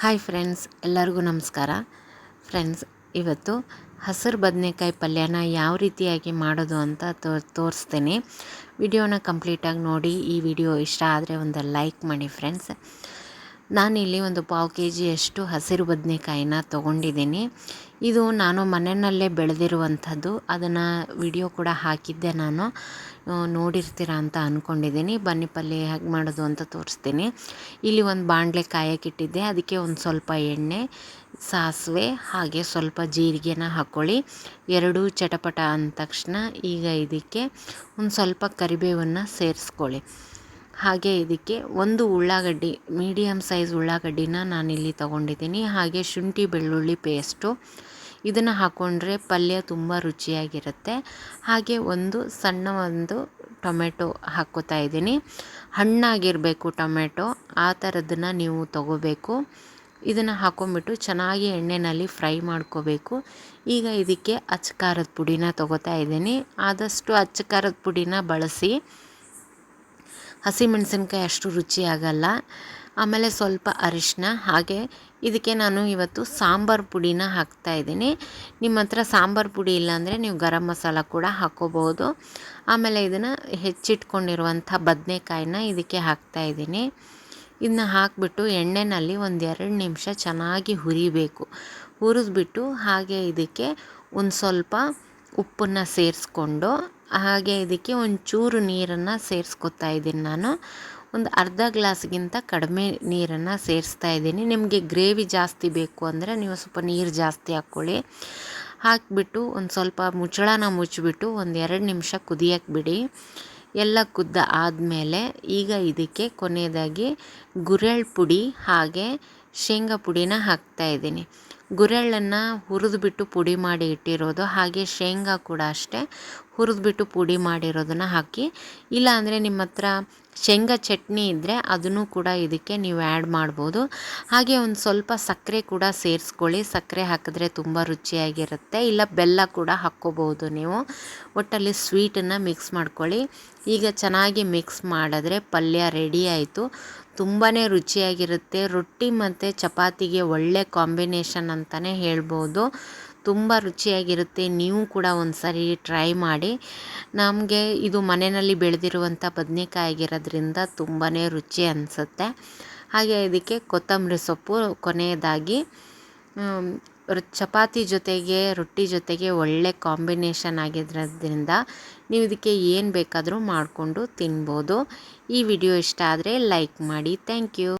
Hi friends ಎಲ್ಲರಿಗೂ ನಮಸ್ಕಾರ. Friends ಇವತ್ತು ಹಸಿರು ಬದನೆಕಾಯಿ ಪಲ್ಯನ ಯಾವ ರೀತಿಯಾಗಿ ಮಾಡೋದು ಅಂತ ತೋ ತೋರಿಸ್ತೀನಿ. ವಿಡಿಯೋನ ಕಂಪ್ಲೀಟಾಗಿ ನೋಡಿ ಈ ವಿಡಿಯೋ ಇಷ್ಟ ಆದರೆ ಒಂದು ಲೈಕ್ ಮಾಡಿ ಫ್ರೆಂಡ್ಸ್ ನಾನಿಲ್ಲಿ ಒಂದು ಪಾವು ಕೆ ಜಿಯಷ್ಟು ಹಸಿರು ಬದನೆಕಾಯಿನ ತೊಗೊಂಡಿದ್ದೀನಿ. ಇದು ನಾನು ಮನೆಯಲ್ಲೇ ಬೆಳೆದಿರುವಂಥದ್ದು. ಅದನ್ನು ವಿಡಿಯೋ ಕೂಡ ಹಾಕಿದ್ದೆ ನಾನು. ನೋಡಿರ್ತೀರ ಅಂತ ಅಂದ್ಕೊಂಡಿದ್ದೀನಿ ಬನ್ನಿ ಪಲ್ಯ ಹೇಗೆ ಮಾಡೋದು ಅಂತ ತೋರಿಸ್ತೀನಿ. ಇಲ್ಲಿ ಒಂದು ಬಾಣಲೆ ಕಾಯಕ್ಕಿಟ್ಟಿದ್ದೆ ಅದಕ್ಕೆ ಒಂದು ಸ್ವಲ್ಪ ಎಣ್ಣೆ, ಸಾಸಿವೆ, ಹಾಗೆ ಸ್ವಲ್ಪ ಜೀರಿಗೆನ ಹಾಕ್ಕೊಳ್ಳಿ ಎರಡೂ ಚಟಪಟ ಅಂದ ತಕ್ಷಣ ಈಗ ಇದಕ್ಕೆ ಒಂದು ಸ್ವಲ್ಪ ಕರಿಬೇವನ್ನು ಸೇರಿಸ್ಕೊಳ್ಳಿ. ಹಾಗೆ ಇದಕ್ಕೆ ಒಂದು ಉಳ್ಳಾಗಡ್ಡಿ ಮೀಡಿಯಮ್ ಸೈಜ್ ಉಳ್ಳಾಗಡ್ಡಿನ ನಾನಿಲ್ಲಿ ತಗೊಂಡಿದ್ದೀನಿ. ಹಾಗೆ ಶುಂಠಿ ಬೆಳ್ಳುಳ್ಳಿ ಪೇಸ್ಟು ಇದನ್ನು ಹಾಕ್ಕೊಂಡ್ರೆ ಪಲ್ಯ ತುಂಬ ರುಚಿಯಾಗಿರುತ್ತೆ. ಹಾಗೆ ಒಂದು ಸಣ್ಣ ಒಂದು ಟೊಮೆಟೊ ಹಾಕ್ಕೋತಾ ಇದ್ದೀನಿ. ಹಣ್ಣಾಗಿರಬೇಕು ಟೊಮೆಟೊ, ಆ ಥರದನ್ನು ನೀವು ತಗೋಬೇಕು. ಇದನ್ನು ಹಾಕ್ಕೊಂಬಿಟ್ಟು ಚೆನ್ನಾಗಿ ಎಣ್ಣೆಯಲ್ಲಿ ಫ್ರೈ ಮಾಡ್ಕೋಬೇಕು. ಈಗ ಇದಕ್ಕೆ ಅಚ್ಚ ಖಾರದ ಪುಡಿನ ತೊಗೋತಾ ಇದ್ದೀನಿ. ಆದಷ್ಟು ಅಚ್ಚ ಖಾರದ ಪುಡಿನ ಬಳಸಿ. ಹಸಿಮೆಣಸಿನ್ಕಾಯಿ ಅಷ್ಟು ರುಚಿ ಆಗಲ್ಲ ಆಮೇಲೆ ಸ್ವಲ್ಪ ಅರಿಶಿನ ಹಾಗೆ ಇದಕ್ಕೆ ನಾನು ಇವತ್ತು ಸಾಂಬಾರು ಪುಡಿನ ಹಾಕ್ತಾಯಿದ್ದೀನಿ ನಿಮ್ಮ ಹತ್ರ ಸಾಂಬಾರು ಪುಡಿ ಇಲ್ಲಾಂದರೆ ನೀವು ಗರಂ ಮಸಾಲ ಕೂಡ ಹಾಕ್ಕೋಬೋದು ಆಮೇಲೆ ಇದನ್ನು ಹೆಚ್ಚಿಟ್ಕೊಂಡಿರುವಂಥ ಬದನೆಕಾಯಿನ ಇದಕ್ಕೆ ಹಾಕ್ತಾಯಿದ್ದೀನಿ ಇದನ್ನ ಹಾಕಿಬಿಟ್ಟು ಎಣ್ಣೆಯಲ್ಲಿ ಒಂದು ಎರಡು ನಿಮಿಷ ಚೆನ್ನಾಗಿ ಹುರಿಬೇಕು. ಹುರಿದ್ಬಿಟ್ಟು ಹಾಗೆ ಇದಕ್ಕೆ ಒಂದು ಸ್ವಲ್ಪ ಉಪ್ಪನ್ನು ಸೇರಿಸ್ಕೊಂಡು ಹಾಗೆ ಇದಕ್ಕೆ ಒಂಚೂರು ನೀರನ್ನು ಸೇರಿಸ್ಕೊತಾ ಇದ್ದೀನಿ ನಾನು. ಒಂದು ಅರ್ಧ ಗ್ಲಾಸ್ಗಿಂತ ಕಡಿಮೆ ನೀರನ್ನು ಸೇರಿಸ್ತಾ ಇದ್ದೀನಿ. ನಿಮಗೆ ಗ್ರೇವಿ ಜಾಸ್ತಿ ಬೇಕು ಅಂದರೆ ನೀವು ಸ್ವಲ್ಪ ನೀರು ಜಾಸ್ತಿ ಹಾಕ್ಕೊಳ್ಳಿ. ಹಾಕಿಬಿಟ್ಟು ಒಂದು ಸ್ವಲ್ಪ ಮುಚ್ಚಳನ ಮುಚ್ಚಿಬಿಟ್ಟು ಒಂದು ಎರಡು ನಿಮಿಷ ಕುದಿಯಕ್ಕೆ ಬಿಡಿ. ಎಲ್ಲ ಕುದ್ದ ಆದಮೇಲೆ ಈಗ ಇದಕ್ಕೆ ಕೊನೆಯದಾಗಿ ಗುರೆಳ್ ಪುಡಿ ಹಾಗೆ ಶೇಂಗಾ ಪುಡಿನ ಹಾಕ್ತಾಯಿದ್ದೀನಿ ಗುರೆಳ್ಳನ್ನು ಹುರಿದ್ಬಿಟ್ಟು ಪುಡಿ ಮಾಡಿ ಇಟ್ಟಿರೋದು, ಹಾಗೆ ಶೇಂಗಾ ಕೂಡ ಅಷ್ಟೇ ಹುರಿದ್ಬಿಟ್ಟು ಪುಡಿ ಮಾಡಿರೋದನ್ನು ಹಾಕಿ. ಇಲ್ಲ ಅಂದರೆ ನಿಮ್ಮ ಹತ್ರ ಶೇಂಗಾ ಚಟ್ನಿ ಇದ್ದರೆ ಅದನ್ನು ಕೂಡ ಇದಕ್ಕೆ ನೀವು ಆ್ಯಡ್ ಮಾಡ್ಬೋದು. ಹಾಗೆ ಒಂದು ಸ್ವಲ್ಪ ಸಕ್ಕರೆ ಕೂಡ ಸೇರಿಸ್ಕೊಳ್ಳಿ. ಸಕ್ಕರೆ ಹಾಕಿದ್ರೆ ತುಂಬ ರುಚಿಯಾಗಿರುತ್ತೆ. ಇಲ್ಲ ಬೆಲ್ಲ ಕೂಡ ಹಾಕ್ಕೋಬೋದು ನೀವು. ಒಟ್ಟಲ್ಲಿ ಸ್ವೀಟನ್ನು ಮಿಕ್ಸ್ ಮಾಡ್ಕೊಳ್ಳಿ. ಈಗ ಚೆನ್ನಾಗಿ ಮಿಕ್ಸ್ ಮಾಡಿದ್ರೆ ಪಲ್ಯ ರೆಡಿ ಆಯಿತು. ತುಂಬಾ ರುಚಿಯಾಗಿರುತ್ತೆ. ರೊಟ್ಟಿ ಮತ್ತು ಚಪಾತಿಗೆ ಒಳ್ಳೆ ಕಾಂಬಿನೇಷನ್ ಅಂತಲೇ ಹೇಳ್ಬೋದು. ತುಂಬ ರುಚಿಯಾಗಿರುತ್ತೆ. ನೀವು ಕೂಡ ಒಂದು ಸಾರಿ ಟ್ರೈ ಮಾಡಿ. ನಮಗೆ ಇದು ಮನೆಯಲ್ಲಿ ಬೆಳೆದಿರುವಂಥ ಬದನೆಕಾಯಿ ಆಗಿರೋದ್ರಿಂದ ತುಂಬಾ ರುಚಿ ಅನಿಸುತ್ತೆ. ಹಾಗೆ ಇದಕ್ಕೆ ಕೊತ್ತಂಬರಿ ಸೊಪ್ಪು ಕೊನೆಯದಾಗಿ ಚಪಾತಿ ಜೊತೆಗೆ, ರೊಟ್ಟಿ ಜೊತೆಗೆ ಒಳ್ಳೆ ಕಾಂಬಿನೇಷನ್ ಆಗಿರೋದ್ರಿಂದ ನೀವು ಇದಕ್ಕೆ ಏನು ಬೇಕಾದರೂ ಮಾಡಿಕೊಂಡು ತಿನ್ಬೋದು. ಈ ವಿಡಿಯೋ ಇಷ್ಟ ಆದರೆ ಲೈಕ್ ಮಾಡಿ. Thank you.